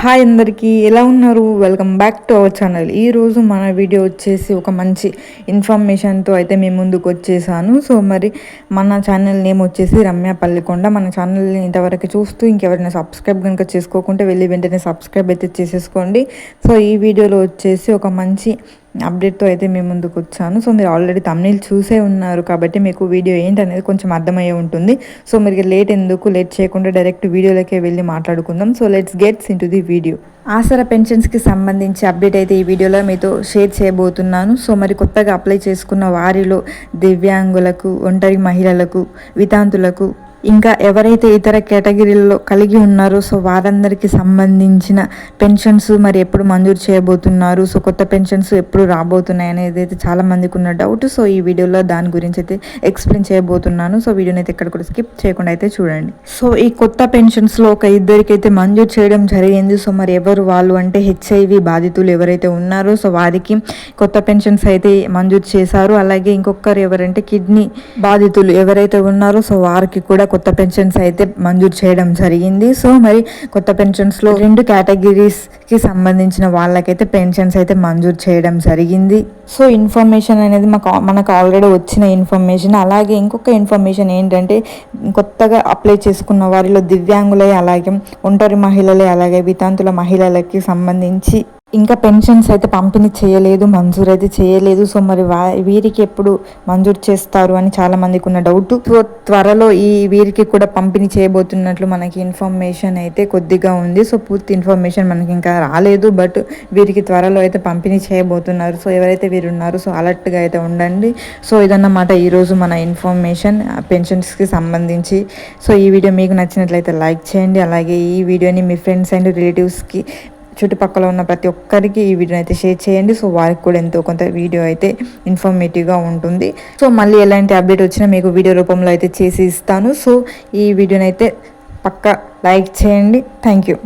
Hi అందరికీ ఎలా ఉన్నారు? Welcome back to our channel ఈరోజు మన వీడియో వచ్చేసి ఒక మంచి ఇన్ఫర్మేషన్తో అయితే మేము ముందుకు వచ్చేసాను. సో మరి మన ఛానల్ నేమ్ వచ్చేసి రమ్య పల్లికొండ. మన ఛానల్ని ఇంతవరకు చూస్తూ ఇంకెవరైనా సబ్స్క్రైబ్ కనుక చేసుకోకుంటే వెళ్ళి వెంటనే సబ్స్క్రైబ్ అయితే చేసేసుకోండి. సో ఈ వీడియోలో వచ్చేసి ఒక మంచి అప్డేట్తో అయితే మేము ముందుకు వచ్చాను. సో మీరు ఆల్రెడీ తమిళ చూసే ఉన్నారు కాబట్టి మీకు వీడియో ఏంటనేది కొంచెం అర్థమయ్యే ఉంటుంది. సో మీరు లేట్ ఎందుకు? లేట్ చేయకుండా డైరెక్ట్ వీడియోలకే వెళ్ళి మాట్లాడుకుందాం. So let's gets into the video Aasara పెన్షన్స్కి సంబంధించి అప్డేట్ అయితే ఈ వీడియోలో మీతో షేర్ చేయబోతున్నాను. సో మరి కొత్తగా అప్లై చేసుకున్న వారిలో దివ్యాంగులకు ఒంటరి మహిళలకు వితాంతులకు ఇంకా ఎవరైతే ఇతర కేటగిరీలలో కలిగి ఉన్నారో సో వారందరికీ సంబంధించిన పెన్షన్స్ మరి ఎప్పుడు మంజూరు చేయబోతున్నారు? సో కొత్త పెన్షన్స్ ఎప్పుడు రాబోతున్నాయి అనేది అయితే చాలా మందికి ఉన్న డౌట్ సో ఈ వీడియోలో దాని గురించి అయితే ఎక్స్ప్లెయిన్ చేయబోతున్నాను. సో వీడియోని అయితే ఇక్కడ కూడా స్కిప్ చేయకుండా అయితే చూడండి. సో ఈ కొత్త పెన్షన్స్లో ఒక ఇద్దరికి అయితే మంజూరు చేయడం జరిగింది. సో మరి ఎవరు వాళ్ళు అంటే హెచ్ఐవి బాధితులు ఎవరైతే ఉన్నారో సో వారికి కొత్త పెన్షన్స్ అయితే మంజూరు చేశారు. అలాగే ఇంకొకరు ఎవరంటే కిడ్నీ బాధితులు ఎవరైతే ఉన్నారో సో వారికి కూడా కొత్త పెన్షన్స్ అయితే మంజూరు చేయడం జరిగింది. సో మరి కొత్త పెన్షన్స్లో రెండు కేటగిరీస్కి సంబంధించిన వాళ్ళకైతే పెన్షన్స్ అయితే మంజూరు చేయడం జరిగింది. సో ఇన్ఫర్మేషన్ అనేది మాకు మనకు ఆల్రెడీ వచ్చిన ఇన్ఫర్మేషన్. అలాగే ఇంకొక ఇన్ఫర్మేషన్ ఏంటంటే కొత్తగా అప్లై చేసుకున్న వారిలో దివ్యాంగులే అలాగే ఒంటరి మహిళలే అలాగే వితాంతుల మహిళలకి సంబంధించి ఇంకా పెన్షన్స్ అయితే పంపిణీ చేయలేదు మంజూరు అయితే చేయలేదు. సో మరి వీరికి ఎప్పుడు మంజూరు చేస్తారు అని చాలా మందికి ఉన్న డౌట్. సో త్వరలో ఈ వీరికి కూడా పంపిణీ చేయబోతున్నట్లు మనకి ఇన్ఫర్మేషన్ అయితే కొద్దిగా ఉంది. సో పూర్తి ఇన్ఫర్మేషన్ మనకి ఇంకా రాలేదు బట్ వీరికి త్వరలో అయితే పంపిణీ చేయబోతున్నారు. సో ఎవరైతే వీరు ఉన్నారో సో అలర్ట్గా అయితే ఉండండి. సో ఇదన్నమాట ఈరోజు మన ఇన్ఫర్మేషన్ పెన్షన్స్కి సంబంధించి. సో ఈ వీడియో మీకు నచ్చినట్లయితే లైక్ చేయండి. అలాగే ఈ వీడియోని మీ ఫ్రెండ్స్ అండ్ రిలేటివ్స్కి చుట్టుపక్కల ఉన్న ప్రతి ఒక్కరికి ఈ వీడియో అయితే షేర్ చేయండి. సో వారికి కూడా ఎంతో కొంత వీడియో అయితే ఇన్ఫర్మేటివ్గా ఉంటుంది. సో మళ్ళీ ఎలాంటి అప్డేట్ వచ్చినా మీకు వీడియో రూపంలో అయితే చేసి ఇస్తాను. సో ఈ వీడియోని అయితే పక్క లైక్ చేయండి. Thank you